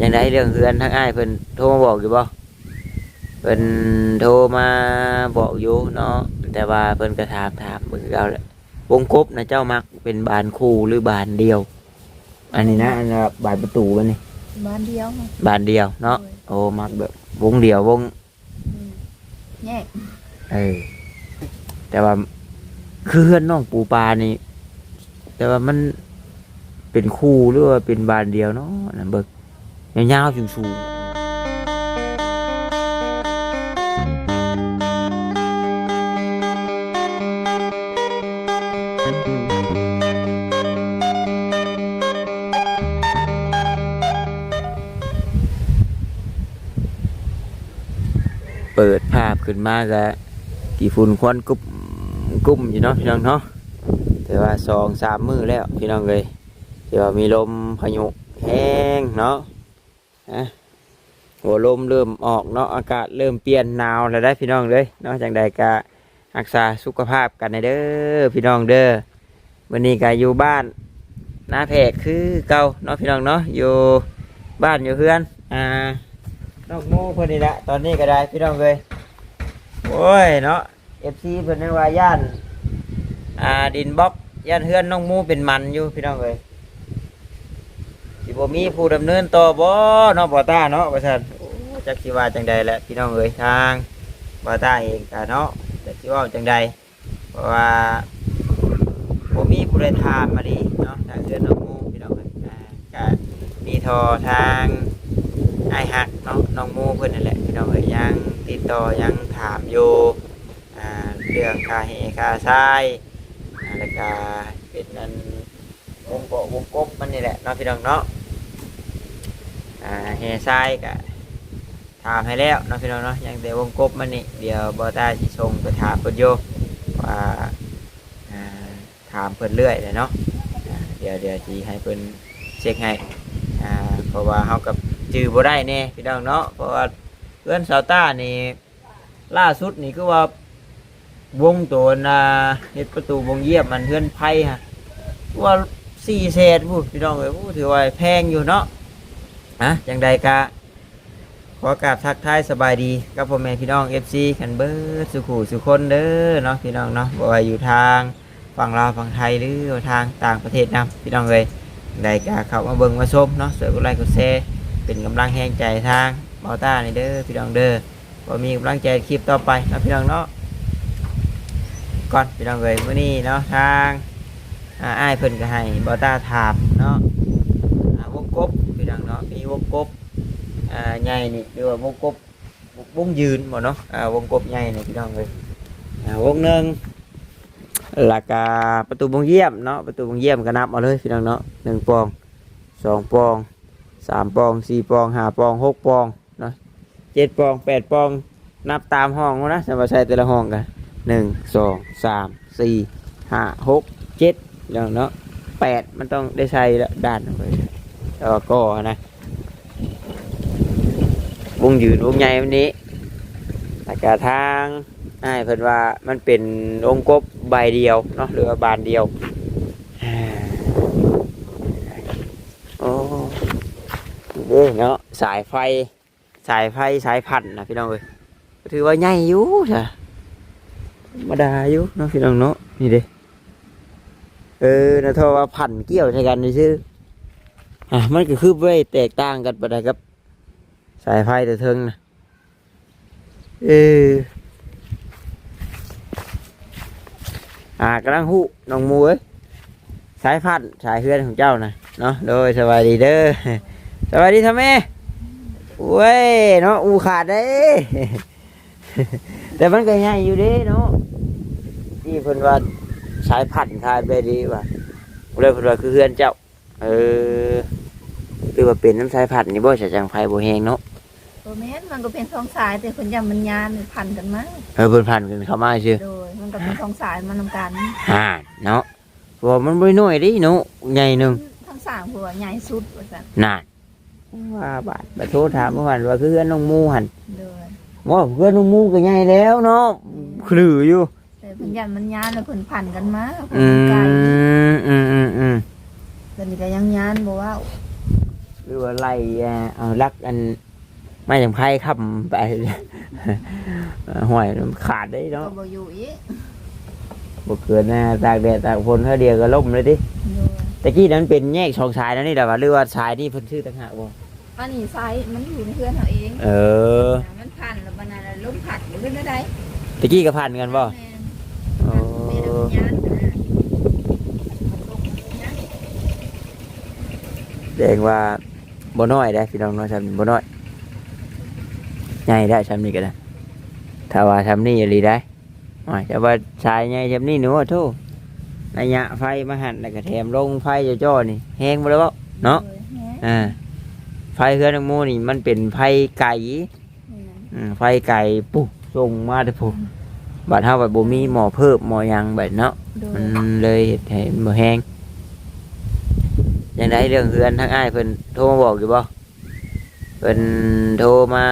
ยังได้เรื่องเฮือนทั้งอ้ายเพิ่นโทรมาบอกอยู่บ่เพิ่นโทรมาบอกอยู่เนาะแต่ว่าเพิ่นก็ถามถามเบิ่งเอาแหละวงกบนะเจ้ามักเป็นบานคู่หรือบานเดียว อันนี้นะอันนี้บานประตูบันนี่บ้านเดียวค่ะบานเดียวเนาะโอ้มักแบบวงเดียววงอืมแยกเออแต่ว่าคือเฮือนน้องปูปลานี่แต่ว่ามันเป็นคู่หรือว่าเป็นบานเดียวเนาะนั่นเบิก ยาวๆสูงๆเปิดภาพขึ้นมาก็กี่ฝุ่นควันกุบกุ้มอยู่เนาะพี่น้องเนาะแต่ว่าสองสามมือแล้วพี่น้องเลยที่ว่ามีลมพายุแห้งเนาะ อะหัวลมเริ่มออกเนาะอากาศเริ่มเปลี่ยนหนาวแล้วได้พี่น้องเลยเนาะจังใดก็รักษาสุขภาพกันในเด้อพี่น้องเด้อวันนี้ก็อยู่บ้านหน้าแพกคือเก่าเนาะพี่น้องเนาะอยู่บ้านอยู่เพื่อนอ่านอกหมู่เพื่อนนี่แหละตอนนี้ก็ได้พี่น้องเลยโอ้ยเนาะเอฟซีเพื่อนนั่นว่าย่านอ่าดินบล็อกย่านเฮือนน้องมูเป็นมันอยู่พี่น้องเลย สิบ่มีผู้ดำเนินต่อบ่เนาะบ่ตาเนาะว่าซั่นโอ้จักสิว่าจังใดแหละพี่น้องเอ้ยทางบ่ตาเองก็เนาะจักสิเว่าจังใดเพราะว่าบ่มีผู้ใดถามมาดิเนาะทางเรือนน้องมูพี่น้องเอ้ยอ่าก็มีทรทางไอ้ฮักเนาะน้องมูเพิ่นนั่นแหละพี่น้องเอ้ยยังติดต่อยังถามอยู่อ่าเรื่องค่าเหค่าทรายอ่าแล้วก็เป็นนั้นวงกบวงกบมันนี่แหละเนาะพี่น้องเนาะ อ่าแห่ทรายก็ถามให้แล้วเนาะพี่น้องเนาะยังแต่วงกบมันนี่เดี๋ยวบอต้าสิชงไปถามเพิ่นโยว่าอ่าถามเพิ่นเรื่อยเลยเนาะอ่าเดี๋ยวเดี๋ยวจีให้เพิ่นเช็คให้อ่าเพราะว่าเฮากับจื้อบ่ได้แน่พี่น้องเนาะเพราะว่าเพื่อนสาวต้านี่ล่าสุดนี่คือว่าวงตัวน่ะเฮ็ดประตูวงเยียบมันเพื่อนไพ่ฮะว่าสี่เศษพูดพี่น้องเอ้ยพูดถือว่าแพงอยู่เนาะ อะย่างใดกะขอกราบทักทายสบายดีกับพ่อแม่พี่น้องเอฟซีกันเบิร์ดสุขุสุคนเด้อเนาะพี่น้องเนาะบ่ว่าอยู่ทางฝั่งลาวฝั่งไทยหรือทางต่างประเทศนํพี่น้องเลยใดกะเข้ามาเบิ่งมาชมเนาะสวยกดไลค์กดแชร์เป็นกำลังแห่งใจทางเบาต้านี่เด้อพี่น้องเด้อบ่มีกำลังใจคลิปต่อไปนะพี่น้องเนาะก่อนพี่น้องเลยมื้อนี้เนาะทางอ้ายเพิ่นก็ให้บอต้าถามเนาะวงกบ พี่น้องเนาะมีวงกบอ่าใหญ่นี่หรือว่าวงกบวงยืนบ่เนาะอ่าวงกบใหญ่นี่พี่น้องเลยอ่าวงหนึ่งหลักประตูวงเยี่ยมเนาะประตูวงเยี่ยมก็นับเอาเลยพี่น้องเนาะหนึ่งปองสองปองสามปองสี่ปองห้าปองหกปองเนาะเจ็ดปองแปดปองนับตามห้องนะสำหรับใช้แต่ละห้องกันหนึ่งสองสามสี่ห้าหกเจ็ดอย่างเนาะแปดมันต้องได้ใส่ละด้านลงไป แล้วก็นะวงยืนวงใหญ่วันนี้อากาทางอ้ายเพิ่นว่ามันเป็นองค์กบใบเดียวเนาะหรือว่าบานเดียวโอ้เด้เนาะสายไฟสายไฟสายพันนะพี่น้องเอ้ยถือว่าใหญ่อยู่จ้ะธรรมดาอยู่เนาะพี่น้องเนาะนี่เด้เออนะทว่าพันเกี่ยวใช่กันนี่ชื่อ อะมันก็คือไว้แตกต่างกันไปได้ครับ สายไฟแต่เทิงนะเอออ่ากำลังหูน้องมูเอ้ยสายพันสายเฮือนของเจ้านะเนาะโดยสวัสดีเด้อสวัสดีท่าแม่เว้ยเนาะอูขาดเด้แต่มันก็ใหญ่อยู่เด้เนาะที่เพิ่นว่าสายพันธุ์ทายไปดีว่ะเรื่องเพิ่นว่าคือเฮือนเจ้า เออ หรือว่าเป็นน้ำสายพันธุ์นี่บ่ใช่จังไฟบ่แฮงเนาะโอแม่นมันก็เป็นสองสายแต่คนยำมันยานพันกันมาเออเพิ่นพันกันเข้ามาซื่อโดยมันก็เป็นสองสายมันนำกันอ่าเนาะเพราะว่ามันบ่น้อยเดิเนาะใหญ่หนึงทั้งสามหัวใหญ่สุดว่าซั่นน่ะว่าบาดบ่โทรถามเมื่อวานว่าคือเฮือนน้องหมูหั่นโดยว่าเฮือนน้องหมูก็ใหญ่แล้วเนาะคลืออยู่แต่เพิ่นยำมันยานแล้วเพิ่นพันกันมาเพิ่อืนไกลมอืมอืมอืมแต่นี่ก็ยังยานบ่ว่าอ หรือว่าไล่อ่าเอาลักอันไม่จังไพ่ขับไปเอ่อห่วยมันขาดได้ก็เนาะบ่อยู่อีกบ่เกินนะตากแดดตากฝนเท่าเดียวก็ล่มเลยดิโดยตะกี้นั้นเป็นแยกช่องชายนะนี่แต่ว่าหรือว่าชายนี่เพิ่นชื่อต่างหากบ่อันนี้ไซส์มันอยู่ในเพื่อนเขาเอง เออ มันพันแล้วมันอะไรลมผัดอยู่ขึ้นได้ตะกี้ก็ผ่านกันบ่แม่นโอ้แม่ดำยานนะแสดงว่า บ่น้อยได้พี่น้องเนาะทำบ่น้อยใหญ่ได้ทำนี่ก็ได้ถ้าว่าทำนี่อีหลีได้อ๋อแต่ว่าชายใหญ่ทำนี่หนูว่าโทษระยะไฟมาหันแล้วก็แถมลงไฟจ่อๆนี่แห้งบ่แล้วบ่เนาะโดยแฮะอ่าไฟเครื่องน้ำโมนี่มันเป็นไฟไก่นี่นะอืมไฟไก่ปุ๊บส่งมาเด้อปุ๊บบัดเฮาบัดบ่มีหม้อเพิ่มหม้อหยังแบบเนาะโดยมันเลยเฮ็ดให้บ่แห้ง ยังได้เรื่องเฮือนทางอ้ายเพิ่นโทรมาบอกอยู่บ่เพิ่นโทรมา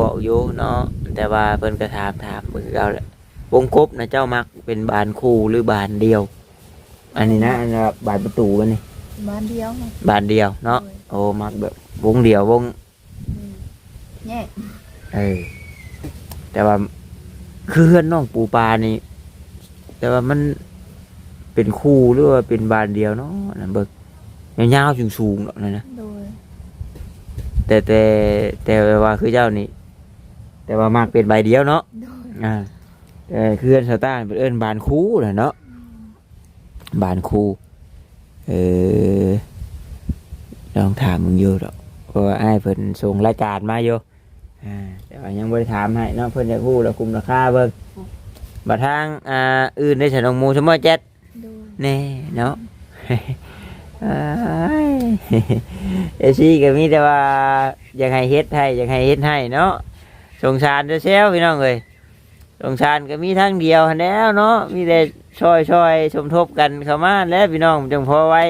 บอกอยู่เนาะแต่ว่าเพิ่นก็ถามถามเบิ่งเอาแหละวงกบนะเจ้ามักเป็นบานคู่หรือบานเดียว อันนี้นะอันนั้นบานประตูมันนี่บ้านเดียวค่ะบานเดียวเนาะโดยโอ้มักแบบวงเดียววงอืมแยกเออแต่ว่าคือเพื่อนน้องปูปลานี่ แต่ว่ามันเป็นคู่หรือว่าเป็นบานเดียวเนาะนั่นเบิก ยาวๆสูงๆเนาะนั่นนะโดยแต่แต่แต่ว่าคือเจ้านี่ แต่ว่ามากเป็นใบเดียวเนาะโดยอ่าแต่คือเพื่อนสตาร์เป็นเอิ้นบานคู่น่ะเนาะบานคู่เออลองถามมึงอยู่ดอกเพราะว่าไอ้ายเพิ่นส่งรายการมาอยู่อ่าแต่ว่ายังบ่ได้ถามให้เนาะเพิ่นอยากฮู้แล้วคุมราคาเบิ่งบัดทางอ่าอื่นได้ฉันองหมูสมมติเจ็ดโดย แน่เนาะอ้าย เอซี่ก็มีแต่ว่าอยากให้เฮ็ดให้อยากให้เฮ็ดให้เนาะสงสารเด้อเซลพี่น้องเอ้ยสงสารก็มีทั้งเดียวแล้วเนาะมีแต่ช่วยช่วยสมทบกันเข้ามาแล้วพี่น้องจังพอไว้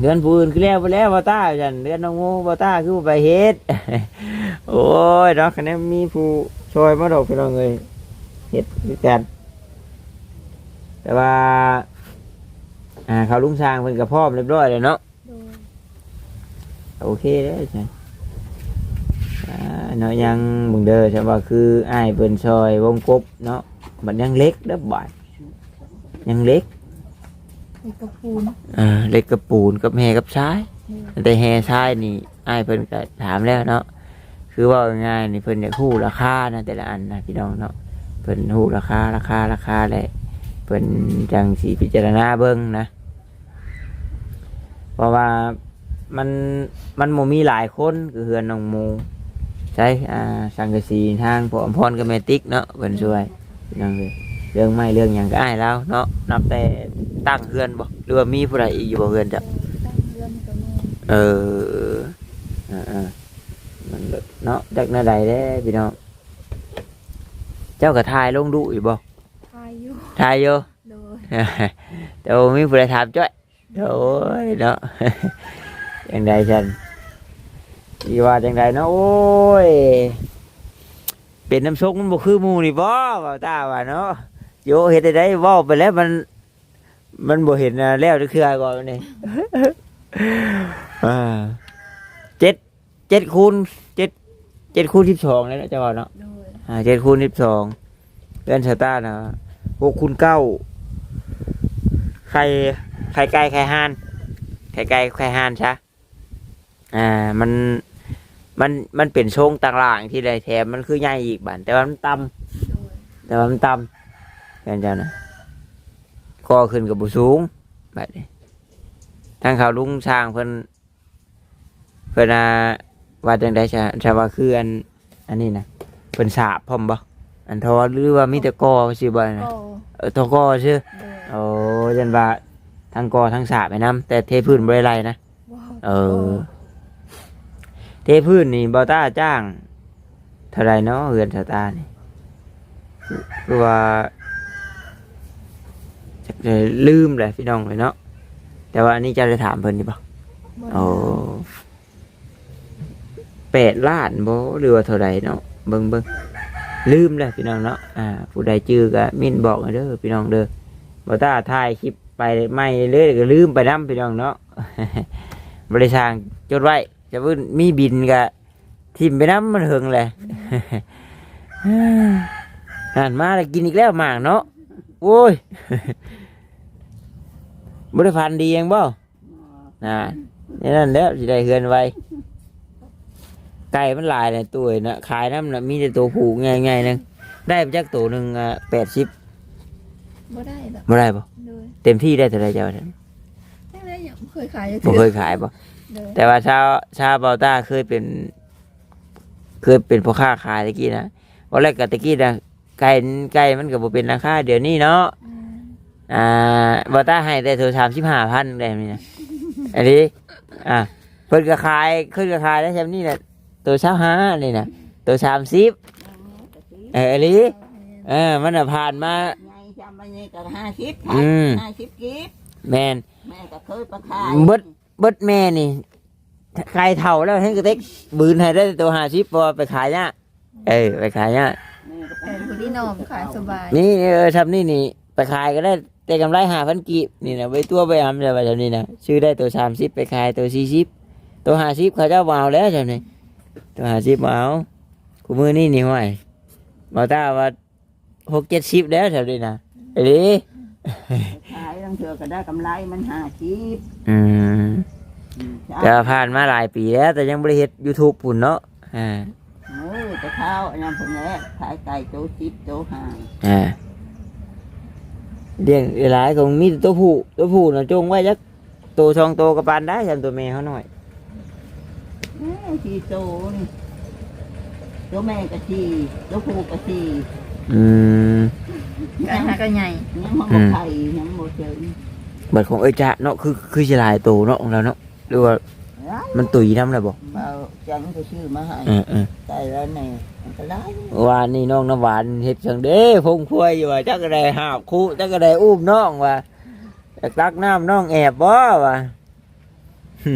เดือนผู้อื่นคือแล้วไปแล้วบอต้าจันเดือนน้องโมบอต้าคือไปเฮ็ดโอ้ยดอกคะแนนมีผู้ช่วยมาดอกพี่น้องเลยเฮ็ดคือกันแต่ว่า อ่าเขาลุงช้างเพิ่นกับพร้อมเรียบร้อยเลยเนาะโดยโอเคเด้อจ้ะอ่าเนาะยังเบึงเด้อใช่ว่าคืออ้ายเพิ่นซอยวงกบเนาะมันยังเล็กเด้อบาดยังเล็กไอ้กระปูนอ่าเล็กกับปูนกับแฮกับชายโดยแต่แฮชายนี่อ้ายเพิ่นก็ถามแล้วเนาะคือว่าง่ายๆนี่เพิ่นอยากฮู้ราคานะแต่ละอันนะพี่น้องเนาะเพิ่นฮู้ราคาราคาราคาแหละเพิ่นจังสีพิจารณาเบิ่งนะเพ ราะว่ามันมันโมมีหลายคนคือเฮือนน้องโมใช้อ่าสังกะสีทางพออมพรกับแมติกเนาะเพิ่นช่วยพี่น้องเลยเรื่องไม่เรื่องหยังก็อ้ายแล้วเนาะนับแต่ตั้งเฮือนบ่หรือว่ามีผู้ใดอีกอยู่บ่เฮือนจ้ะตั้งเดือนก็แม่เออเออเออมันเลิศเนาะจากหนาใดเด้พี่น้องเจ้าก็ทายลงดูอยู่บ่ทายอยู่ทายอยู่โดยแต่ว่ามีผู้ใดถามจ้อย โอ้ยเนาะจังใดฉันอีว่าจังใดเนาะโอ้ยเป็นน้ำซุกมันบ่คือหมูนี่บ่ว่าตาว่าเนาะโยเฮ็ดได้ได้เว้าไปแล้วมัน มันบ่เห็นอะแล้วจะคือก่อนนี่อ่าเจ็ดเจ็ดคูณเจ็ดเจ็ดคูณสิบสองเลยนะเจ้าว่าเนาะโดยอ่าเจ็ดคูณสิบสองเพื่อนชาต้านะหกคูณเก้า ไข่ไข่ไก่ไข่ห่านไข่ไก่ไข่ห่านใช่อ่ามันมันมันเป็นทรงต่างๆที่ไรแถมมันคือใหญ่อีกบันแต่ว่ามันต่โดยำแต่ว่ามันต่ำเพื่อนเจ้านะก็ขึ้นกับบุสูงแบบนี้ทางเขาลุงช้างเพิ่นเพิ่นอ่าว่าจังไดจะจะว่าคืออันอันนี้นะเป็นสาบพร้อมบ่อันทอหรือว่ามีแต่กอสิบ่นะก็เออทอกอชื่อโดยโอ้ ยันว่าทั้งกอทั้งสาบไปนํแต่เทพื้นบ่ได้ไรนะว้าวเออ เทพื้นนี่บ่ต้าจ้างเท่าไรเนาะเฮือนสตาร์นี่คือว่าจักจะลืมเลยพี่น้องเลยเนาะแต่ว่าอันนี้จะได้ถามเพิ่นนี่บ่บ่โอ้แปดล้านบ่หรือว่าเท่าไรเนาะเบิ่งเบิ่งลืมเลยพี่น้องเนาะอ่าผู้ใดจื้อก็มินบอกให้เด้อพี่น้องเด้อ บ่ต้าถ่ายคลิปไปไม่เรื่อยก็ลืมไปน้ำพี่น้องเนาะ บริษัทจดไว้จะว่ามีบินกะทิมไปน้ำมันเหิงเลยอ่านมาแล้วกินอีกแล้วหมากเนาะโอ้ย บริพันธ์ดียังบ่น่ะนี่นั่นแล้วสิได้เฮือนไว้ไก่มันหลายในตัวนะขายน้ำนะมีแต่ตัวผูกง่ายๆนึงได้ไปจักตัวหนึ่งแปดสิบ บ่ได้ดอกบ่ได้ปะโดยเต็มที่ได้เท่าไรเจ้าท่านยังได้ยังบ่เคยขายจักบ่เทื่อเคยขายปะโดยแต่ว่าชาวชาวเบาต้าเคยเป็น เคยเป็นพ่อค้าขายตะกี้นะวันแรกกับตะกี้นะไก่ไก่มันก็บ่เป็นราคาเดี๋ยวนี้เนาะอืมอ่าเบาต้าให้แต่ตัวสามสิบห้าพันได้ไหมนะอันนี้อ่าเพิ่นก็ขายเพิ่นก็ขายได้ใช่ไหมนี่แหละตัวเช้าห้านี่นะตัวสามสิบเอออันนี้ เออมันน่ะผ่านมาไง จำมาไงก็ห้าสิบอืม ห้าสิบกีบแมนแม่ก็เคยประทายเบิดเบิดแม่นี่ใครเท่าแล้วให้กระเต็กบืนให้ได้ตัวห้าสิบพอไปขายเนี่ยเออไปขายเนี่ยแม่ก็ไปแต่ผู้ที่นอมขายสบายนี่เออทำนี่นี่ไปขายก็ได้แต่กำไรหาพันกีบนี่นะไปตัวไปทำอะไรแบบนี้นะซื้อได้ตัวสามสิบไปขายตัวสี่สิบตัวห้าสิบเขาเจ้าเอาแล้วใช่ไหมตัวห้าสิบเอากูมือนี่นี่ห้อยมาตาว่าหกเจ็ดสิบแล้วใช่ไหมนะ ไอ้ดิขายตั้งเถื่อก็ได้กำไรมันห้าสิบอืมอืมจะผ่านมาหลายปีแล้ว แต่ยังบริเฮ็ดยูทูบปุ่นเนาะอ่าเออจะเข้าอันนั้นผมแล้วขายไก่โตสิบโตห้าอ่าเลี้ยงหลายของมีแต่ตัวผู้ตัวผู้นะจงไว้จักตัวสองตัวกับปานได้ทำตัวแม่เขาหน่อยแม่สี่โตนี่ตัวแม่ก็สี่ตัวผู้ก็สี่อืมไก่หาก็ใหญ่ยังมันบ่ไข่ยังบ่เจอบัดของเอ้ยจ้าเนาะคือคือสิหลายตัวเนาะของเราเนาะหรือว่ามันตุยน้ำเลยบ่เอาจังก็ชื่อมาให้เออเออไก่แล้วนี่มันก็ได้วานนี่น้องน้ำหวานเฮ็ดจังเด้พงพวยอยู่ว่าจักกระไดหาบคู่จักกระไดอุ้มน้องว่าอยากตักน้ำน้องแอบบ่ว่าหึ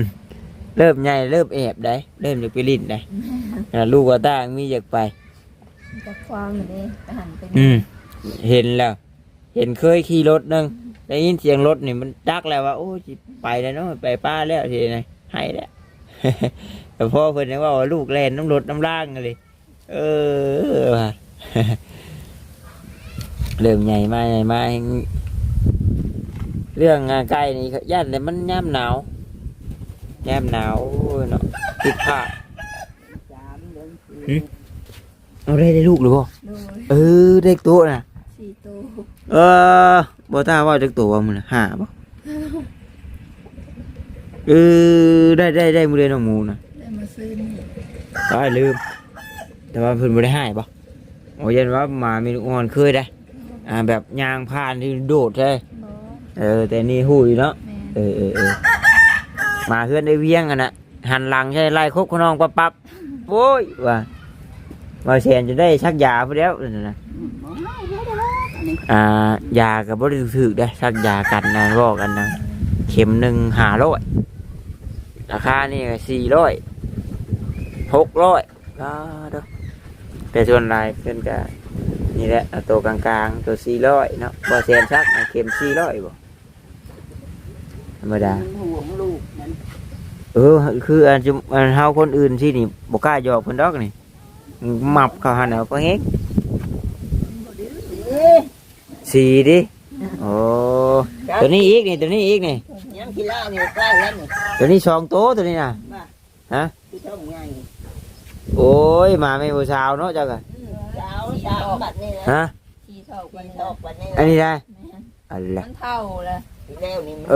เริ่มใหญ่เริ่มแอบได้เริ่มอยากไปลิ้นได้อ่าลูกว่าตางมีอยากไปจะควางอยู่เด้ไปหันไปอืม เห็นแล้ว เห็นเคยขี่รถหนึงได้ยินเสียงรถนี่มันดักแล้วว่าโอ้สิไปแล้วเนาะไปป้าแล้วทีนี้ให้แล้วแต่พ่อเพิ่นยังว่าว่าลูกแล่นน้ำรถน้ำล่างเลยเออว่ะเริ่มใหญ่มาใหญ่มาเรื่องงานใกล้นี่ย่านแต่มันย่ำหนาวย่ำหนาวโอ้ยเนาะติดผ้าสามเดือนหึสี่เอาได้ได้ลูกหรือเปล่าโดยเออได้ตัวน่ะสี่ ตัวเออบ่ตาว่าจักตัวมันน่ะห้าบ่เออได้ได้ได้มือเรียนน้องหมูนะได้มาซื้อนี่ตายลืม แต่ว่าเพิ่นบ่ได้ให้บ่โอ้ยันว่าหมามีลูกอ่อนเคยได้ อ่าแบบยางผ่านที่โดดเลยบ่เออ แต่นี่หูยเนาะแม่เออเออเออมาเฮือนได้เวียงกันน่ะหันหลังใช่ไล่คบขนองปั๊บปั๊บโอ้ยว่ามาแชนจะได้ชักยาพุ่นแล้วนั่นน่ะอืมบ่ได้บ่ได้ อันนี้อ่ายากับบริถึกได้สักยากันนะบอกกันนะเข็มหนึ่งหาร้อยราคานี่สี่ร้อยหกร้อยก็เด้อแต่ส่วนหลายเพื่อนก็นี่แหละเอาตัวกลางๆตัวสี่ร้อยเนาะบ่แสนชักนะเข็มสี่ร้อยบ่ธรรมดา มันห่วงลูกมันเออ คืออันจุอันเฮาคนอื่นที่นี่บ่กล้าหยอกเพิ่นดอกนี่หมับเขาหันเอาก็เฮ็กเอ๊ะ สี่ดิโอ้ตัวนี้อีกนี่ตัวนี้อีกนี่ยังกินเหล้าอยู่ใกล้แล้วนี่ตัวนี้สองโตวตัวนี้นะฮะที่ช่องใหญ่โอ้ยมาไม่บูชาวเนาะเจ้ากันเช้าเช้าบัดนี้นะฮะสี่เท่ากัวันนนี่ชอบวันนี้อันนี้ได้แม่นอะไรมันเท่าละที่แล้วนี่มันเอ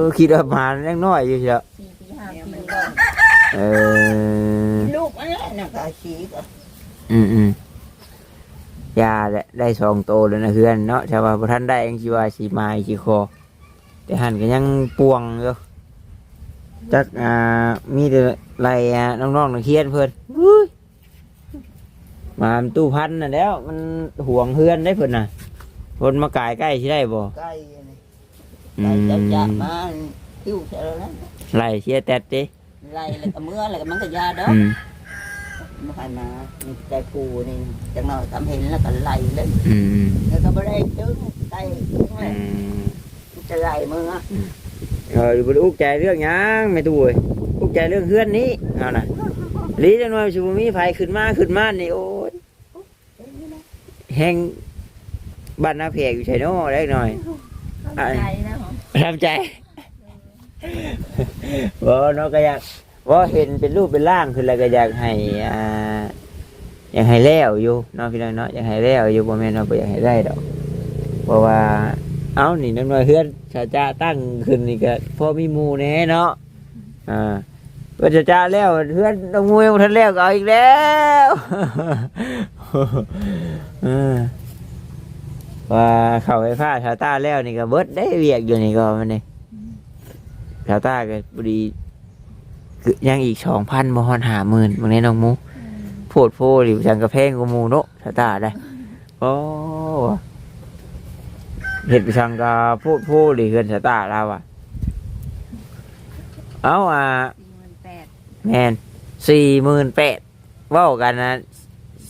อคิดว่ามาเล็กน้อยอยู่เชียวสี่ปีห้าปีแล้วเออลูกมันแหละนะกาชีก็อืมอืม ยาแหละได้สองโตวแล้วนะเพื่อนเนาะชาวบ้านบ่ท่านได้ยังชีว่าชีไม้ชีคอ แต่หันก็ยังปวงอยู่จักอ่ามีแต่ไรอะน้องๆนักเรียนเพื่อนอุ้ยมาตู้พันน่ะแล้ว มันห่วงเพื่อนได้เพื่อนน่ะคนมากายใกล้ที่ได้บ่ใกล้นี่อืใกล้มจะจับมาคิ้วเสร็จแล้วนะไล่เชียร์แตดดิไล่แล้วก็เมื่อแล้วก็มันก็ยาดอก อืมมาให้มานี่ใจกูนี่จังหน่อยทำเห็นแล้วก็ไล่เลยอืมแล้วก็ไม่ได้จึงไต่จึงเลอืยมจะได้มือเอออยู่บนอุกใจเรื่องหยังไม่ตู้เว้ยอุกใจเรื่องเพื่อนนี้เอานะลีจังหน่อยสิบ่มีไผขึ้นมาขึ้นมานี่โอ้ยแห้งบ้านนาเพกอยู่ไชโน่เล็กหน่อยเข้าใจนะหรอประทับใจบ่เนาะก็อยาก ว่าเห็นเป็นรูปเป็นร่างขึ้นแล้วก็อยากให้อ่าอยากให้แล้วอยู่เนาะพี่น้องเนาะอยากให้แล้วอยู่บ่แม่นว่าบ่อยากให้ได้ดอกเพราะว่าเอ้านี่น้ำน้อยเฮือนชาจ้าตั้งขึ้นนี่ก็พอมีหมู่แน่เนาะอ่าเพื่อชาจ้าแล้วเฮือนต้องมวยบ่ทันแล้วก็เอาอีกแล้วออว่าเข้าไฟฟ้าชาต้าแล้วนี่ก็เบิดได้เวียกอยู่นี่ก็มันนี่ชาต้าก็พอดี ยังอีกสองพันบ่ฮอนหาหมื่นบางในน้องหมูโพดโพหรือจังกระเพงกูมูเนาะชาต้าได้โอ้เห็ดไปชังกาพูดพูดหรือเฮือนชาต้าเราอะเอาอะสี่หมื่นแปดแมนสี่หมื่นแปดว่ากันนะ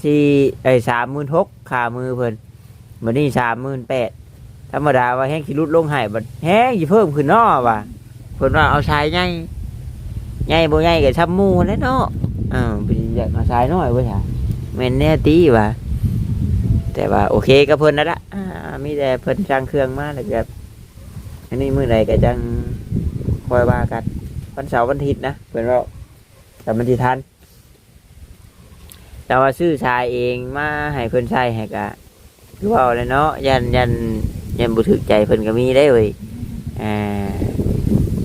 สี่ไอ้สามหมื่นหกขามือเพิ่นบันนี้สามหมื่นแปดธรรมดาว่าแห้งขี้รุดลงใหายบัดแห้งอย่าเพิ่มขึ้นเนอว่ะเพิ่นว่าเอาชาย ใหญ่บ่ใหญ่กับชับมูแล้วเนาะอ่าวเป็นอยากเอาชายน้อยเว้ยค่ะแม่นแน่ตีว่ะแต่ว่าโอเคกับเพิ่นนั่นละอ่ามีแต่เพิ่นสร้างเครื่องมาแล้วก็อันนี้มื้อใดก็จังคอยว่ากันวันเสาร์วันอาทิตย์นะเพื่นว่าแต่มันทีทันแต่ว่าซื้อชายเองมาให้เพื่นใช้ให้กะคือว่าเลยเนาะยันยันยันบุถึกใจเพิ่นก็มีได้เว้ยอ่า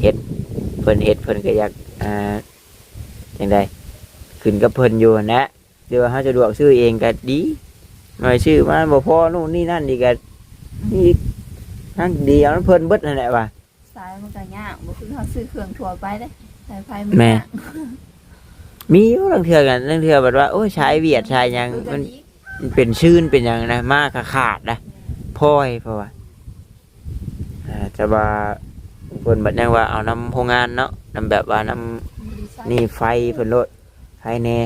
เฮ็ดเพิ่นเฮ็ดเพิ่นก็อยาก อ่าจังใดขึ้นกับเพิ่นอยู่นั่นแหละเดี๋ยวเขาจะดวกซื้อเองก็ดีหน่อยซื้อมาบ่พอนู่นนี่นั่นดีก็นี่ทั้งเดียวนั้นเพิ่นเบิดนั่นแหละว่ะสายมันก็ยากบ่คือเขาซื้อเครื่องทั่วไปเด้สายไฟมันแม่ยากมีอยู่ลังเทือกันลังเทือแบบว่าโอ้ยใช้เวียดใช้หยังคือกัมัน นอีกมันเป็นชื่นเป็นหยังนะมากก็ขาดนะพ่อยเพราะว่าอ่าจะว่า เพิ่นบัดยังว่าเอานำโรงงานเนาะนำแบบว่านํดีไซน์นี่ไฟเพิ่นโลดไฟแน่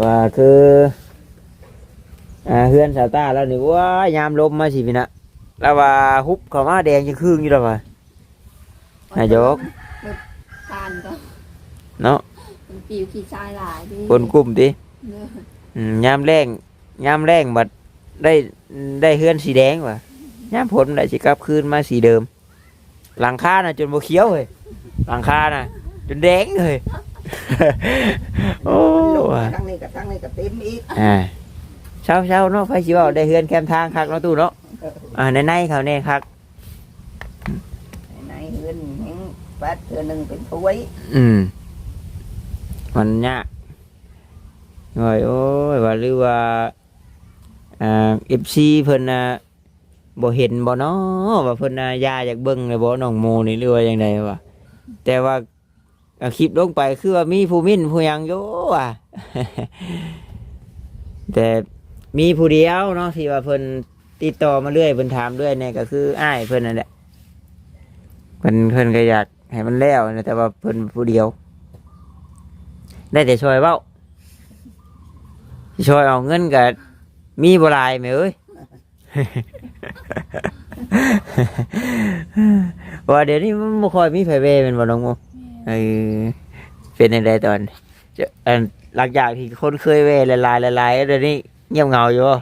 ว่าคืออ่าเฮือนสาวตาแล้วนี่ว่ายามลมมาสิพี่นะแล้วว่าฮุบเข้ามาแดงจังครึ่งอยู่แล้วว่ะนายกแบบทานก็เนาะเป็นปิวขี้ชายหลายดิคนกลุ่มติเด้ออืมยามแรงยามแรงบัดได้ได้เฮือนสีแดงว่ะ ยามผลได้สิกลับคืนมาสีเดิม หลังคาน่ะจนบ่เขียวเลยหลังคาน่ะจนแดงเลยโอ้ลงว่ะทั้งนี้กับทั้งนี้กับเต็มอีกอ่าเช้าเช้าๆเนาะไฟสิเว้าได้เฮือนแคมทางคักเนาะตู้เนาะอ่าในในเขาแน่คักในเฮือนแห่งปัดเทือหนึ่งเป็นถ้วยอืมมันยากโอ้ยโอ้ยว่าหรือว่าอ่า FC เพิ่นน่ะ บ่เห็นบ่เนาะว่าเพิ่นน่ะยาอยากเบิ่งเลยบ่น้องโมนี่หรือว่าจังไดวะแต่ว่าเอาคลิปลงไปคือว่ามีผู้มิ่นผู้หยังอยู่ว่ะ แต่มีผู้เดียวเนาะที่ว่าเพิ่นติดต่อมาเรื่อยเพิ่นถามเรื่อยเนี่ยก็คืออ้ายเพิ่นนั่นแหละเพิ่นเพิ่นก็อยากให้มันแล้วนะแต่ว่าเพิ่นผู้เดียว ได้แต่ช่วยเว้าช่วยเอาเงินก็มีบ่หลายแม่เอ้ย ว่าเดี๋ยวนี้มันบ่ค่อยมีไผเวเป็นบ่น้องโมเออเป็นจังไดตอนจะอันหลังจากที่คนเคยเวละลายละลายเดี๋ยวนี้เงียบเหงาอยู่บ่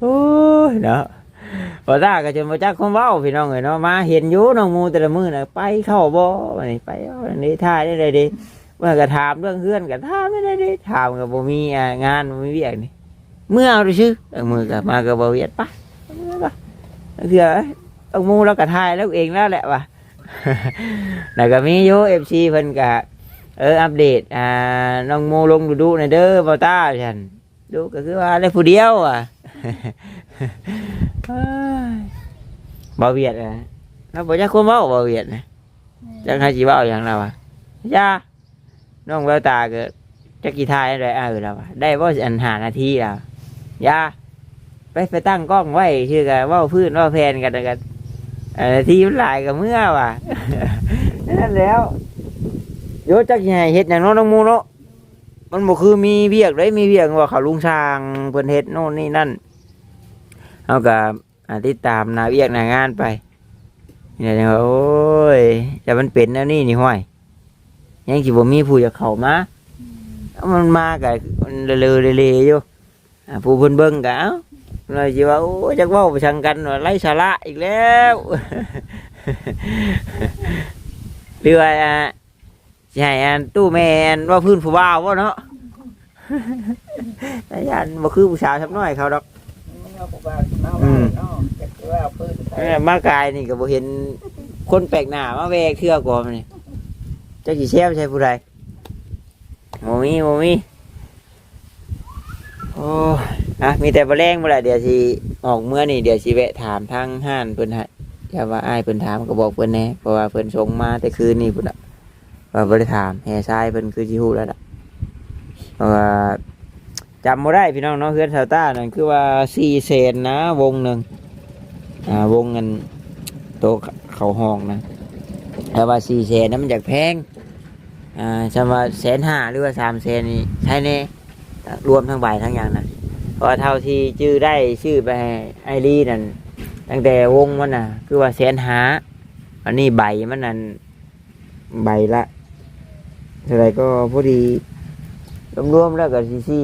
โอ้ยเนาะบ่ตาก็จะมาจักคนเว้าพี่น้องเอ้ยเนาะมาเห็นอยู่น้องหมูแต่ละมื้อน่ะไปเข้าบ่วันนี้ไปเอาอันนี้ท่าได้ได้ดิว่าก็ถามเรื่องเฮือนก็ถามไม่ได้ดิถามก็บ่มีอ่างานบ่มีเวียกนี่ เมื่อเอาดูชื่อเอามือก็มาก็บ่เวียดปะเอามือก็เถื่อเอาหมูแล้วก็ทายแล้วเองแล้วแหละว่ะแล้วก็มีอยู่ FC เพิ่นก็เอออัปเดตอ่าน้องโมลงดูดูในอยเด้อบ่ตาฉันดูก็คือว่าได้ผู้เดียวอะเอ้ยบ่เวียดอะเราบ่จักคนเว้าบ่เวียดนะจังให้สิเว้าหยังแล้วอะย่าน้องแววตาก็จักกี่ทายได้อะเออแล้วอะได้บ่อันหานาทีแล้ว ย่าไปไปตั้งกล้องไว้ชื่อก็เว้าพื้นว้าแพนกันกันเอ่อนาทีมันหลายก็เมื่อว่ะนั่นแล้วโยจักให้เฮ็ดหยังเนาะน้องมูเนาะมันบ่คือมีเวียกเลยมีเวียกว่าเขาลุงช้างเพิ่นเฮ็ดโน่นนี่นั่นเอากับติดตามนาเวียกนางานไปเนี่แหละโอ้ยจะมันเป็นแล้วนี่นี่ห้อยยังสิบ่มีผู้จะเข้ามามันมาก็มันเลอเลๆอยู่ อ่าผู้เพิ่นเบิ่งก็เอ้าเลยสิว่าโอ้ยจักเว้าไปชังกันว่าไร้สาระอีกแล้วหรือว่าอ่าสิให้อันตู้แม่นว่าพื้นผู้บ่าวบ่เนาะแต่ยันบ่คือผู้สาวสักหน่อยเขาดอก มันเอากว่ามาว่าเนาะแต่ว่าปืนใส่เออมากายนี่ก็บ่เห็นคนแปลกหน้ามาแวกเทื่อก่อนนี่เจ้ากี่เชฟใช่ผู้ใดโมมีโมมี โอ้อะมีแต่บะแรงบ่ละเดี๋ยวสิออกเมื่อนี่เดี๋ยวสิแวะถามทางห้านเพิ่นให้อย่าว่าอ้ายเพิ่นถามก็บอกเพิ่นแหน่เพราะว่าเพิ่นส่งมาแต่คืนนี่พุ่นน่ะว่าบ่ได้ถามแห่ทรายเพิ่นคือสิฮู้แล้วล่ะเพราะว่าจำบ่ได้พี่น้องเนาะเฮือนชาวต้านั่นคือว่า4เซนนะวงหนึงอ่าวงเงินโตเขาห้องนะแต่ว่าสี่แสนนั้นมันจากแพงอ่าชำว่าแสนห้าหรือว่าสามแสนนี่ใช่แน่ รวมทั้งใบทั้งอย่างนะเพราะเท่าที่ชื่อได้ชื่อไปไอรีนั่นตั้งแต่วงมันน่ะ คือว่าแสนหาอันนี้ใบมันนั่นใบละเท่าไรก็พอดีรวมๆแล้วก็สี่สี่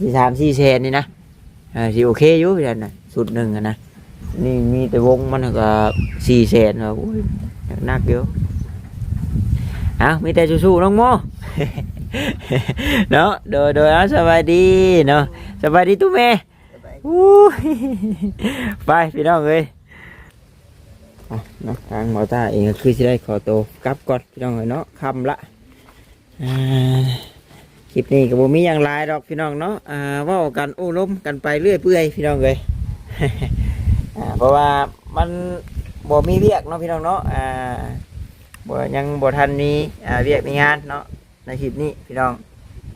สี่สามสี่แสนนี่นะอ่าสิโอเคอยู่พี่นันน่ะสุดหนึ่งนะนี่มีแต่วงมันก็สี่แสนโอ้ยหนักเดียวเอาวมีแต่สู้ๆน้องโม เนาะโดยโดยเอาสบายดีเนาะสบายดีตุ้แม่อู้ยไปพี่น้องเอ้ยอะเนาะทางหมอตาเองก็คือจะได้ขอตัวกลับก่อนพี่น้องเอ้ยเนาะคำละอ่าคลิปนี้ก็บ่มีอย่างไรดอกพี่น้องเนาะอ่าเว่ากันโอ้ล้มกันไปเรื่อยเปื่อยพี่น้องเอ้ยอ่าเพราะว่ามันบ่มีเวียกเนาะพี่น้องเนาะอ่าบ่ยังบ่ทันมีอ่าเวียกมีงานเนาะ ในคลิปนี้พี่น้อง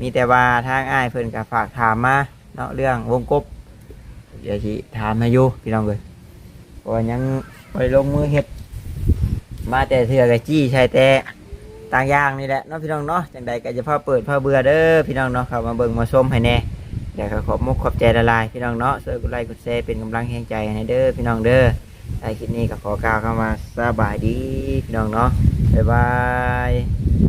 มีแต่ว่าทางอ้ายเพิ่นก็ฝากถามมาเนาะเรื่องวงกบเดี๋ยวสิถามให้อยู่พี่น้องเลยเพราะว่ายังบ่ได้ลงมือเฮ็ดมาแต่เถื่อกับจี้ใช่แต่ต่างอย่างนี่แหละเนาะพี่น้องเนาะจังใดก็จะพาเปิดพาเบื่อเด้อพี่น้องเนาะเข้ามาเบิ่งมาชมให้แน่เดี๋ยวก็ขอบมุกขอบใจละลายพี่น้องเนาะช่วยกดไลค์กดแชร์เป็นกำลังแห่งใจให้เด้อพี่น้องเด้อในคลิปนี้ก็ขอกล่าวเข้ามาสบายดีพี่น้องเนาะบ๊ายบาย